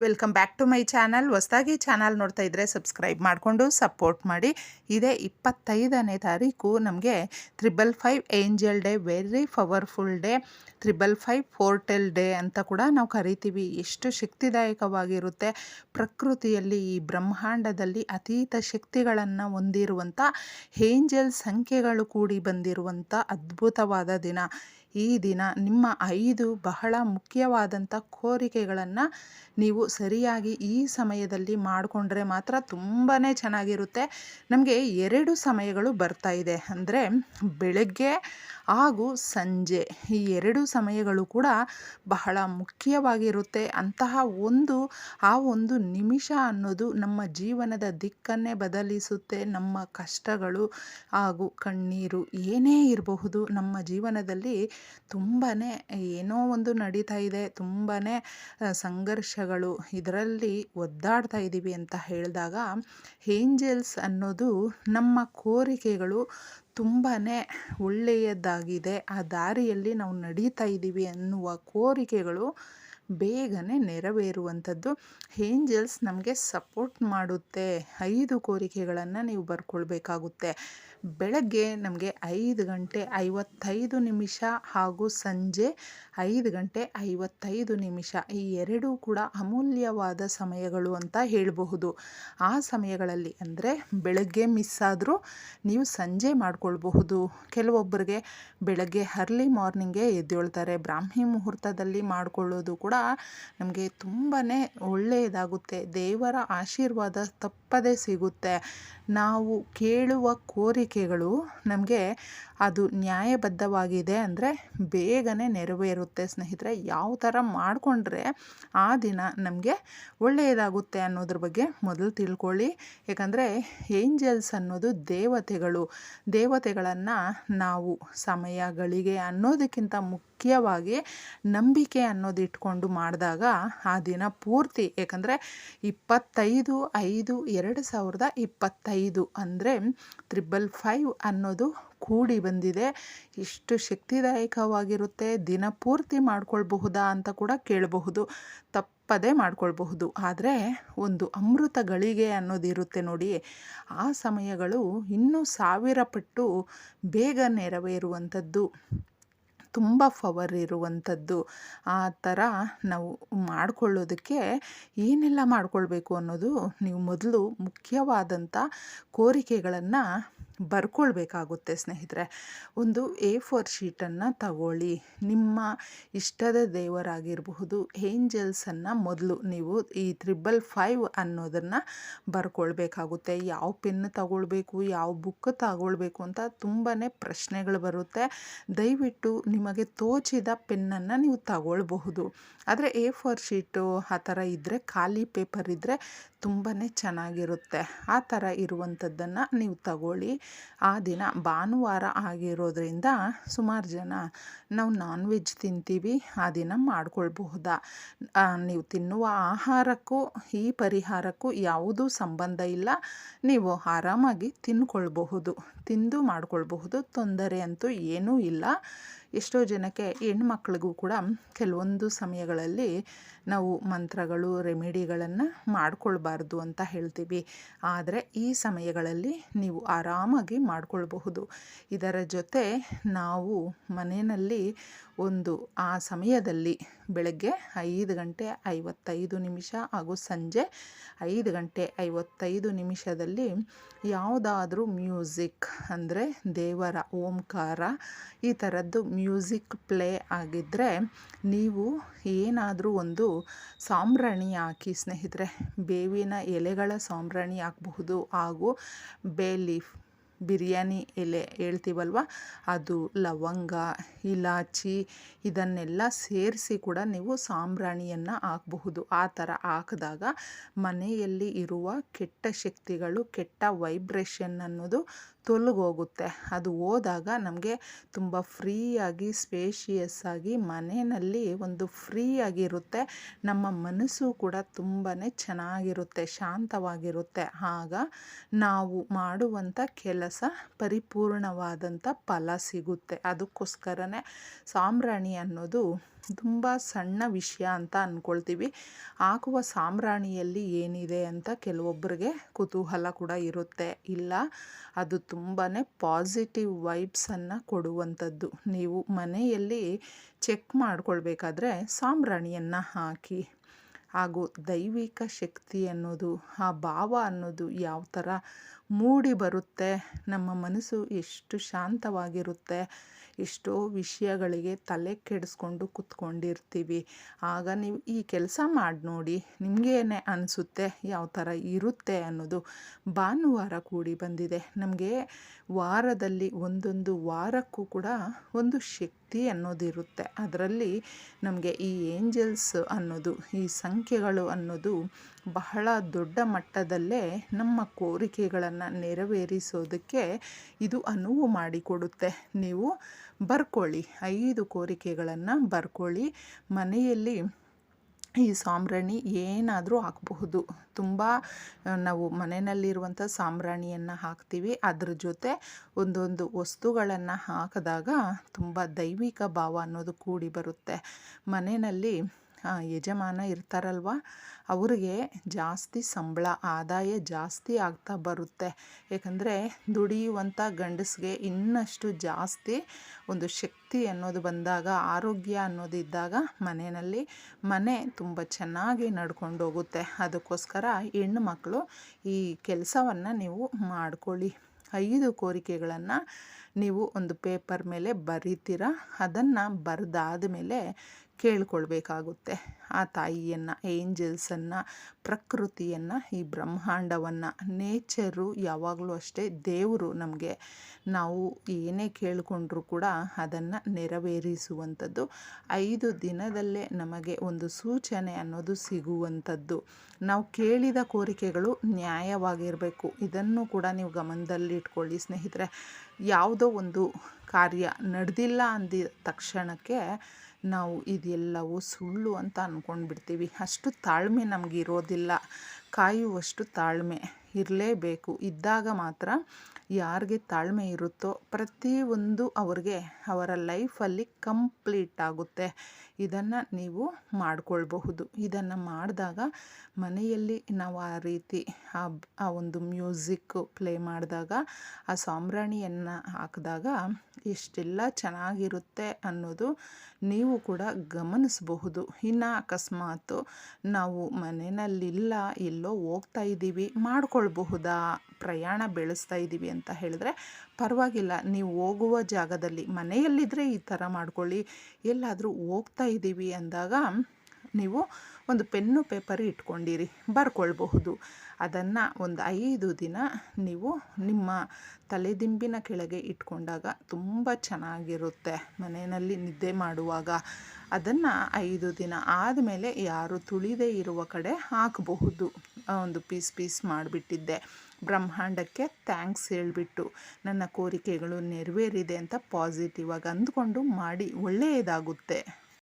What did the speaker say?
Welcome back to my channel ಹೊಸದಾಗಿ channel ನೋಡ್ತಾ ಇದ್ದರೆ ಸಬ್ಸ್ಕ್ರೈಬ್ ಮಾಡಿಕೊಂಡು ಸಪೋರ್ಟ್ ಮಾಡಿ. ಇದೇ ಇಪ್ಪತ್ತೈದನೇ ತಾರೀಕು ನಮಗೆ triple five angel day very powerful day triple five portal day ಅಂತ ಕೂಡ ನಾವು ಕರಿತೀವಿ. ಎಷ್ಟು ಶಕ್ತಿದಾಯಕವಾಗಿರುತ್ತೆ. ಪ್ರಕೃತಿಯಲ್ಲಿ ಈ ಬ್ರಹ್ಮಾಂಡದಲ್ಲಿ ಅತೀತ ಶಕ್ತಿಗಳನ್ನು ಹೊಂದಿರುವಂಥ ಏಂಜಲ್ ಸಂಖ್ಯೆಗಳು ಕೂಡಿ ಬಂದಿರುವಂಥ ಅದ್ಭುತವಾದ ದಿನ. ಈ ದಿನ ನಿಮ್ಮ ಐದು ಬಹಳ ಮುಖ್ಯವಾದಂಥ ಕೋರಿಕೆಗಳನ್ನು ನೀವು ಸರಿಯಾಗಿ ಈ ಸಮಯದಲ್ಲಿ ಮಾಡಿಕೊಂಡ್ರೆ ಮಾತ್ರ ತುಂಬಾ ಚೆನ್ನಾಗಿರುತ್ತೆ. ನಮಗೆ ಎರಡು ಸಮಯಗಳು ಬರ್ತಾ ಇದೆ. ಅಂದರೆ ಬೆಳಗ್ಗೆ ಹಾಗೂ ಸಂಜೆ ಈ ಎರಡು ಸಮಯಗಳು ಕೂಡ ಬಹಳ ಮುಖ್ಯವಾಗಿರುತ್ತೆ. ಅಂತಹ ಒಂದು, ಆ ಒಂದು ನಿಮಿಷ ಅನ್ನೋದು ನಮ್ಮ ಜೀವನದ ದಿಕ್ಕನ್ನೇ ಬದಲಿಸುತ್ತೆ. ನಮ್ಮ ಕಷ್ಟಗಳು ಹಾಗೂ ಕಣ್ಣೀರು ಏನೇ ಇರಬಹುದು ನಮ್ಮ ಜೀವನದಲ್ಲಿ ತುಂಬಾ ಏನೋ ಒಂದು ನಡೀತಾ ಇದೆ ತುಂಬಾ ಸಂಘರ್ಷಗಳು ಇದರಲ್ಲಿ ಒದ್ದಾಡ್ತಾ ಇದ್ದೀವಿ ಅಂತ ಹೇಳಿದಾಗ ಏಂಜಲ್ಸ್ ಅನ್ನೋದು ನಮ್ಮ ಕೋರಿಕೆಗಳು ತುಂಬಾ ಒಳ್ಳೆಯದಾಗಿದೆ, ಆ ದಾರಿಯಲ್ಲಿ ನಾವು ನಡೀತಾ ಇದ್ದೀವಿ ಅನ್ನುವ ಕೋರಿಕೆಗಳು ಬೇಗನೆ ನೆರವೇರುವಂಥದ್ದು. ಏಂಜಲ್ಸ್ ನಮಗೆ ಸಪೋರ್ಟ್ ಮಾಡುತ್ತೆ, ಐದು ಕೋರಿಕೆಗಳನ್ನು ನೀವು ಬರ್ಕೊಳ್ಬೇಕಾಗುತ್ತೆ. ಬೆಳಗ್ಗೆ ನಮಗೆ ಐದು ಗಂಟೆ ಐವತ್ತೈದು ನಿಮಿಷ ಹಾಗೂ ಸಂಜೆ ಐದು ಗಂಟೆ ಐವತ್ತೈದು ನಿಮಿಷ ಈ ಎರಡೂ ಕೂಡ ಅಮೂಲ್ಯವಾದ ಸಮಯಗಳು ಅಂತ ಹೇಳಬಹುದು. ಆ ಸಮಯಗಳಲ್ಲಿ ಅಂದರೆ ಬೆಳಗ್ಗೆ ಮಿಸ್ ಆದರೂ ನೀವು ಸಂಜೆ ಮಾಡಿಕೊಳ್ಬಹುದು. ಕೆಲವೊಬ್ಬರಿಗೆ ಬೆಳಗ್ಗೆ ಅರ್ಲಿ ಮಾರ್ನಿಂಗೇ ಎದ್ದೇಳ್ತಾರೆ. ಬ್ರಾಹ್ಮಿ ಮುಹೂರ್ತದಲ್ಲಿ ಮಾಡಿಕೊಳ್ಳೋದು ಕೂಡ ನಮಗೆ ತುಂಬಾ ಒಳ್ಳೆಯದಾಗುತ್ತೆ. ದೇವರ ಆಶೀರ್ವಾದ ತಪ್ಪದೇ ಸಿಗುತ್ತೆ. ನಾವು ಕೇಳುವ ಕೋರಿಕೆಗಳು ನಮಗೆ ಅದು ನ್ಯಾಯಬದ್ಧವಾಗಿದೆ ಅಂದರೆ ಬೇಗನೆ ನೆರವೇರುತ್ತೆ ಸ್ನೇಹಿತರೆ. ಯಾವ ಥರ ಮಾಡಿಕೊಂಡ್ರೆ ಆ ದಿನ ನಮಗೆ ಒಳ್ಳೆಯದಾಗುತ್ತೆ ಅನ್ನೋದ್ರ ಬಗ್ಗೆ ಮೊದಲು ತಿಳ್ಕೊಳ್ಳಿ. ಯಾಕಂದರೆ ಏಂಜಲ್ಸ್ ಅನ್ನೋದು ದೇವತೆಗಳು. ದೇವತೆಗಳನ್ನು ನಾವು ಸಮಯಗಳಿಗೆ ಅನ್ನೋದಕ್ಕಿಂತ ಮುಖ್ಯವಾಗಿ ನಂಬಿಕೆ ಅನ್ನೋದು ಇಟ್ಕೊಂಡು ಮಾಡಿದಾಗ ಆ ದಿನ ಪೂರ್ತಿ ಯಾಕಂದರೆ ಇಪ್ಪತ್ತೈದು ಐದು ಎರಡು ಸಾವಿರದ ಇಪ್ಪತ್ತೈದು ಅಂದರೆ ತ್ರಿಬಲ್ ಫೈವ್ ಅನ್ನೋದು ಕೂಡಿ ಬಂದಿದೆ. ಇಷ್ಟು ಶಕ್ತಿದಾಯಕವಾಗಿರುತ್ತೆ. ದಿನಪೂರ್ತಿ ಮಾಡ್ಕೊಳ್ಬಹುದಾ ಅಂತ ಕೂಡ ಕೇಳಬಹುದು. ತಪ್ಪದೇ ಮಾಡ್ಕೊಳ್ಬಹುದು. ಆದರೆ ಒಂದು ಅಮೃತ ಗಳಿಗೆ ಅನ್ನೋದಿರುತ್ತೆ ನೋಡಿ. ಆ ಸಮಯಗಳು ಇನ್ನೂ ಸಾವಿರ ಪಟ್ಟು ಬೇಗ ನೆರವೇರುವಂಥದ್ದು. ತುಂಬ ಫವರ್ ಇರುವಂಥದ್ದು. ಆ ಥರ ನಾವು ಮಾಡಿಕೊಳ್ಳೋದಕ್ಕೆ ಏನೆಲ್ಲ ಮಾಡಿಕೊಳ್ಬೇಕು ಅನ್ನೋದು ನೀವು ಮೊದಲು ಮುಖ್ಯವಾದಂಥ ಕೋರಿಕೆಗಳನ್ನು ಬರ್ಕೊಳ್ಬೇಕಾಗುತ್ತೆ ಸ್ನೇಹಿತರೆ. ಒಂದು ಎ ಫೋರ್ ಶೀಟನ್ನು ತಗೊಳ್ಳಿ. ನಿಮ್ಮ ಇಷ್ಟದ ದೇವರಾಗಿರಬಹುದು, ಏಂಜಲ್ಸನ್ನು ಮೊದಲು ನೀವು ಈ ತ್ರಿಬಲ್ ಫೈವ್ ಅನ್ನೋದನ್ನು ಬರ್ಕೊಳ್ಬೇಕಾಗುತ್ತೆ. ಯಾವ ಪೆನ್ ತಗೊಳ್ಬೇಕು, ಯಾವ ಬುಕ್ ತಗೊಳ್ಬೇಕು ಅಂತ ತುಂಬಾ ಪ್ರಶ್ನೆಗಳು ಬರುತ್ತೆ. ದಯವಿಟ್ಟು ನಿಮಗೆ ತೋಚಿದ ಪೆನ್ನನ್ನು ನೀವು ತಗೊಳ್ಬಹುದು. ಆದರೆ ಎ ಫೋರ್ ಶೀಟು ಆ ಥರ ಇದ್ದರೆ ಖಾಲಿ ಪೇಪರ್ ಇದ್ದರೆ ತುಂಬಾ ಚೆನ್ನಾಗಿರುತ್ತೆ. ಆ ಥರ ಇರುವಂಥದ್ದನ್ನು ನೀವು ತಗೊಳ್ಳಿ. ಆ ದಿನ ಭಾನುವಾರ ಆಗಿರೋದ್ರಿಂದ ಸುಮಾರು ಜನ ನಾವು ನಾನ್ ವೆಜ್ ತಿಂತೀವಿ. ಆ ದಿನ ಮಾಡ್ಕೊಳ್ಬಹುದಾ? ನೀವು ತಿನ್ನುವ ಆಹಾರಕ್ಕೂ ಈ ಪರಿಹಾರಕ್ಕೂ ಯಾವುದೂ ಸಂಬಂಧ ಇಲ್ಲ. ನೀವು ಆರಾಮಾಗಿ ತಿನ್ಕೊಳ್ಬಹುದು. ತಿಂದು ಮಾಡ್ಕೊಳ್ಬಹುದು. ತೊಂದರೆ ಅಂತೂ ಏನೂ ಇಲ್ಲ. ಎಷ್ಟೋ ಜನಕ್ಕೆ ಹೆಣ್ಮಕ್ಳಿಗೂ ಕೂಡ ಕೆಲವೊಂದು ಸಮಯಗಳಲ್ಲಿ ನಾವು ಮಂತ್ರಗಳು, ರೆಮಿಡಿಗಳನ್ನು ಮಾಡ್ಕೊಳ್ಬಾರ್ದು ಅಂತ ಹೇಳ್ತೀವಿ. ಆದರೆ ಈ ಸಮಯಗಳಲ್ಲಿ ನೀವು ಆರಾಮಾಗಿ ಮಾಡ್ಕೊಳ್ಬಹುದು. ಇದರ ಜೊತೆ ನಾವು ಮನೆಯಲ್ಲಿ ಒಂದು ಆ ಸಮಯದಲ್ಲಿ ಬೆಳಗ್ಗೆ ಐದು ಗಂಟೆ ಐವತ್ತೈದು ನಿಮಿಷ ಹಾಗೂ ಸಂಜೆ ಐದು ಗಂಟೆ ಐವತ್ತೈದು ನಿಮಿಷದಲ್ಲಿ ಯಾವುದಾದ್ರೂ ಮ್ಯೂಸಿಕ್ ಅಂದರೆ ದೇವರ ಓಂಕಾರ ಈ ಥರದ್ದು ಮ್ಯೂಸಿಕ್ ಪ್ಲೇ ಆಗಿದ್ದರೆ ನೀವು ಏನಾದರೂ ಒಂದು ಸಾಂಬ್ರಾಣಿ ಹಾಕಿ ಸ್ನೇಹಿತರೆ, ಬೇವಿನ ಎಲೆಗಳ ಸಾಂಬ್ರಾಣಿ ಹಾಕಬಹುದು ಹಾಗೂ ಬೇ ಲೀಫ್ ಬಿರಿಯಾನಿ ಎಲೆ ಹೇಳ್ತೀವಲ್ವ? ಅದು ಲವಂಗ, ಇಲಾಚಿ ಇದನ್ನೆಲ್ಲ ಸೇರಿಸಿ ಕೂಡ ನೀವು ಸಾಂಬ್ರಾಣಿಯನ್ನು ಹಾಕಬಹುದು. ಆ ಥರ ಹಾಕಿದಾಗ ಮನೆಯಲ್ಲಿ ಇರುವ ಕೆಟ್ಟ ಶಕ್ತಿಗಳು, ಕೆಟ್ಟ ವೈಬ್ರೇಷನ್ ಅನ್ನೋದು ತೊಲಗೋಗುತ್ತೆ. ಅದು ಹೋದಾಗ ನಮಗೆ ತುಂಬ ಫ್ರೀಯಾಗಿ, ಸ್ಪೇಷಿಯಸ್ ಆಗಿ, ಮನೆಯಲ್ಲಿ ಒಂದು ಫ್ರೀಯಾಗಿರುತ್ತೆ ನಮ್ಮ ಮನಸ್ಸು ಕೂಡ ತುಂಬಾ ಚೆನ್ನಾಗಿರುತ್ತೆ, ಶಾಂತವಾಗಿರುತ್ತೆ. ಆಗ ನಾವು ಮಾಡುವಂಥ ಕೆಲಸ ಪರಿಪೂರ್ಣವಾದಂಥ ಫಲ ಸಿಗುತ್ತೆ. ಅದಕ್ಕೋಸ್ಕರನೇ ಸಾಂಬ್ರಾಣಿ ಅನ್ನೋದು ತುಂಬ ಸಣ್ಣ ವಿಷಯ ಅಂತ ಅಂದ್ಕೊಳ್ತೀವಿ ಹಾಕುವ ಸಾಂಬ್ರಾಣಿಯಲ್ಲಿ ಏನಿದೆ ಅಂತ ಕೆಲವೊಬ್ಬರಿಗೆ ಕುತೂಹಲ ಕೂಡ ಇರುತ್ತೆ. ಇಲ್ಲ, ಅದು ತುಂಬಾ ಪಾಸಿಟಿವ್ ವೈಬ್ಸನ್ನು ಕೊಡುವಂಥದ್ದು. ನೀವು ಮನೆಯಲ್ಲಿ ಚೆಕ್ ಮಾಡ್ಕೊಳ್ಬೇಕಾದ್ರೆ ಸಾಂಬ್ರಾಣಿಯನ್ನು ಹಾಕಿ, ಹಾಗೂ ದೈವಿಕ ಶಕ್ತಿ ಅನ್ನೋದು, ಆ ಭಾವ ಅನ್ನೋದು ಯಾವ ಥರ ಮೂಡಿ ಬರುತ್ತೆ. ನಮ್ಮ ಮನಸ್ಸು ಎಷ್ಟು ಶಾಂತವಾಗಿರುತ್ತೆ. ಎಷ್ಟೋ ವಿಷಯಗಳಿಗೆ ತಲೆ ಕೆಡಿಸ್ಕೊಂಡು ಕುತ್ಕೊಂಡಿರ್ತೀವಿ. ಆಗ ನೀವು ಈ ಕೆಲಸ ಮಾಡಿ ನೋಡಿ, ನಿಮಗೇನೆ ಅನಿಸುತ್ತೆ ಯಾವ ಥರ ಇರುತ್ತೆ ಅನ್ನೋದು. ಭಾನುವಾರ ಕೂಡಿ ಬಂದಿದೆ. ನಮಗೆ ವಾರದಲ್ಲಿ ಒಂದೊಂದು ವಾರಕ್ಕೂ ಕೂಡ ಒಂದು ಶಕ್ತಿ ಅನ್ನೋದಿರುತ್ತೆ. ಅದರಲ್ಲಿ ನಮಗೆ ಈ ಏಂಜಲ್ಸ್ ಅನ್ನೋದು, ಈ ಸಂಖ್ಯೆಗಳು ಅನ್ನೋದು ಬಹಳ ದೊಡ್ಡ ಮಟ್ಟದಲ್ಲೇ ನಮ್ಮ ಕೋರಿಕೆಗಳನ್ನು ನೆರವೇರಿಸೋದಕ್ಕೆ ಇದು ಅನುವು ಮಾಡಿಕೊಡುತ್ತೆ. ನೀವು ಬರ್ಕೊಳ್ಳಿ, ಐದು ಕೋರಿಕೆಗಳನ್ನು ಬರ್ಕೊಳ್ಳಿ. ಮನೆಯಲ್ಲಿ ಈ ಸಾಂಬ್ರಾಣಿ ಏನಾದರೂ ಹಾಕಬಹುದು. ತುಂಬ ನಾವು ಮನೆಯಲ್ಲಿರುವಂಥ ಸಾಂಬ್ರಾಣಿಯನ್ನು ಹಾಕ್ತೀವಿ. ಅದ್ರ ಜೊತೆ ಒಂದೊಂದು ವಸ್ತುಗಳನ್ನು ಹಾಕಿದಾಗ ತುಂಬ ದೈವಿಕ ಭಾವ ಅನ್ನೋದು ಕೂಡಿ ಬರುತ್ತೆ. ಮನೆಯಲ್ಲಿ ಯಜಮಾನ ಇರ್ತಾರಲ್ವ? ಅವ್ರಿಗೆ ಜಾಸ್ತಿ ಸಂಬಳ, ಆದಾಯ ಜಾಸ್ತಿ ಆಗ್ತಾ ಬರುತ್ತೆ. ಏಕೆಂದರೆ ದುಡಿಯುವಂಥ ಗಂಡಸಿಗೆ ಇನ್ನಷ್ಟು ಜಾಸ್ತಿ ಒಂದು ಶಕ್ತಿ ಅನ್ನೋದು ಬಂದಾಗ, ಆರೋಗ್ಯ ಅನ್ನೋದಿದ್ದಾಗ ಮನೆಯಲ್ಲಿ ಮನೆ ತುಂಬ ಚೆನ್ನಾಗಿ ನಡ್ಕೊಂಡು ಹೋಗುತ್ತೆ ಅದಕ್ಕೋಸ್ಕರ ಹೆಣ್ಣು ಮಕ್ಕಳು ಈ ಕೆಲಸವನ್ನು ನೀವು ಮಾಡ್ಕೊಳ್ಳಿ. ಐದು ಕೋರಿಕೆಗಳನ್ನು ನೀವು ಒಂದು ಪೇಪರ್ ಮೇಲೆ ಬರೀತೀರ? ಅದನ್ನು ಬರೆದಾದ ಮೇಲೆ ಕೇಳ್ಕೊಳ್ಬೇಕಾಗುತ್ತೆ. ಆ ತಾಯಿಯನ್ನು, ಏಂಜಲ್ಸನ್ನು, ಪ್ರಕೃತಿಯನ್ನು, ಈ ಬ್ರಹ್ಮಾಂಡವನ್ನು, ನೇಚರು ಯಾವಾಗಲೂ ಅಷ್ಟೇ ದೇವರು ನಮಗೆ. ನಾವು ಏನೇ ಕೇಳಿಕೊಂಡ್ರೂ ಕೂಡ ಅದನ್ನು ನೆರವೇರಿಸುವಂಥದ್ದು. ಐದು ದಿನದಲ್ಲೇ ನಮಗೆ ಒಂದು ಸೂಚನೆ ಅನ್ನೋದು ಸಿಗುವಂಥದ್ದು. ನಾವು ಕೇಳಿದ ಕೋರಿಕೆಗಳು ನ್ಯಾಯವಾಗಿರಬೇಕು. ಇದನ್ನು ಕೂಡ ನೀವು ಗಮನದಲ್ಲಿಟ್ಕೊಳ್ಳಿ ಸ್ನೇಹಿತರೆ. ಯಾವುದೋ ಒಂದು ಕಾರ್ಯ ನಡೆದಿಲ್ಲ ಅಂದಿದ ತಕ್ಷಣಕ್ಕೆ ನಾವು ಇದೆಲ್ಲವೂ ಸುಳ್ಳು ಅಂತ ಅಂದ್ಕೊಂಡ್ಬಿಡ್ತೀವಿ ಅಷ್ಟು ತಾಳ್ಮೆ ನಮಗಿರೋದಿಲ್ಲ ಕಾಯುವಷ್ಟು ತಾಳ್ಮೆ ಇರಲೇಬೇಕು. ಇದ್ದಾಗ ಮಾತ್ರ ಯಾರಿಗೆ ತಾಳ್ಮೆ ಇರುತ್ತೋ ಪ್ರತಿಯೊಂದು ಅವ್ರಿಗೆ ಅವರ ಲೈಫಲ್ಲಿ ಕಂಪ್ಲೀಟ್ ಆಗುತ್ತೆ. ಇದನ್ನು ನೀವು ಮಾಡಿಕೊಳ್ಬಹುದು. ಇದನ್ನು ಮಾಡಿದಾಗ ಮನೆಯಲ್ಲಿ ನಾವು ಆ ರೀತಿ ಆ ಒಂದು ಮ್ಯೂಸಿಕ್ ಪ್ಲೇ ಮಾಡಿದಾಗ, ಆ ಸಾಂಬ್ರಾಣಿಯನ್ನು ಹಾಕಿದಾಗ ಎಷ್ಟೆಲ್ಲ ಚೆನ್ನಾಗಿರುತ್ತೆ ಅನ್ನೋದು ನೀವು ಕೂಡ ಗಮನಿಸಬಹುದು. ಇನ್ನು ಅಕಸ್ಮಾತು ನಾವು ಮನೆಯಲ್ಲಿಲ್ಲ ಎಲ್ಲೋ ಹೋಗ್ತಾ ಇದ್ದೀವಿ, ಮಾಡ್ಕೊಳ್ಬಹುದಾ? ಪ್ರಯಾಣ ಬೆಳೆಸ್ತಾ ಇದ್ದೀವಿ ಅಂತ ಹೇಳಿದ್ರೆ, ಪರವಾಗಿಲ್ಲ, ನೀವು ಹೋಗುವ ಜಾಗದಲ್ಲಿ ಮನೆಯಲ್ಲಿದ್ದರೆ ಈ ಥರ ಮಾಡ್ಕೊಳ್ಳಿ, ಎಲ್ಲಾದರೂ ಹೋಗ್ತಾ ಇದ್ದೀವಿ ಅಂದಾಗ ನೀವು ಒಂದು ಪೆನ್ನು ಪೇಪರ್ ಇಟ್ಕೊಂಡಿರಿ, ಬರ್ಕೊಳ್ಬಹುದು. ಅದನ್ನು ಒಂದು ಐದು ದಿನ ನೀವು ನಿಮ್ಮ ತಲೆದಿಂಬಿನ ಕೆಳಗೆ ಇಟ್ಕೊಂಡಾಗ ತುಂಬ ಚೆನ್ನಾಗಿರುತ್ತೆ. ಮನೆಯಲ್ಲಿ ನಿದ್ದೆ ಮಾಡುವಾಗ ಅದನ್ನು ಐದು ದಿನ ಆದಮೇಲೆ ಯಾರು ತುಳಿದೇ ಇರುವ ಕಡೆ ಹಾಕಬಹುದು. ಒಂದು ಪೀಸ್ ಪೀಸ್ ಮಾಡಿಬಿಟ್ಟಿದ್ದೆ. ಬ್ರಹ್ಮಾಂಡಕ್ಕೆ ಥ್ಯಾಂಕ್ಸ್ ಹೇಳಿಬಿಟ್ಟು ನನ್ನ ಕೋರಿಕೆಗಳು ನೆರವೇರಿದೆ ಅಂತ ಪಾಸಿಟಿವ್ ಆಗಿ ಅಂದ್ಕೊಂಡು ಮಾಡಿ ಒಳ್ಳೆಯದಾಗುತ್ತೆ.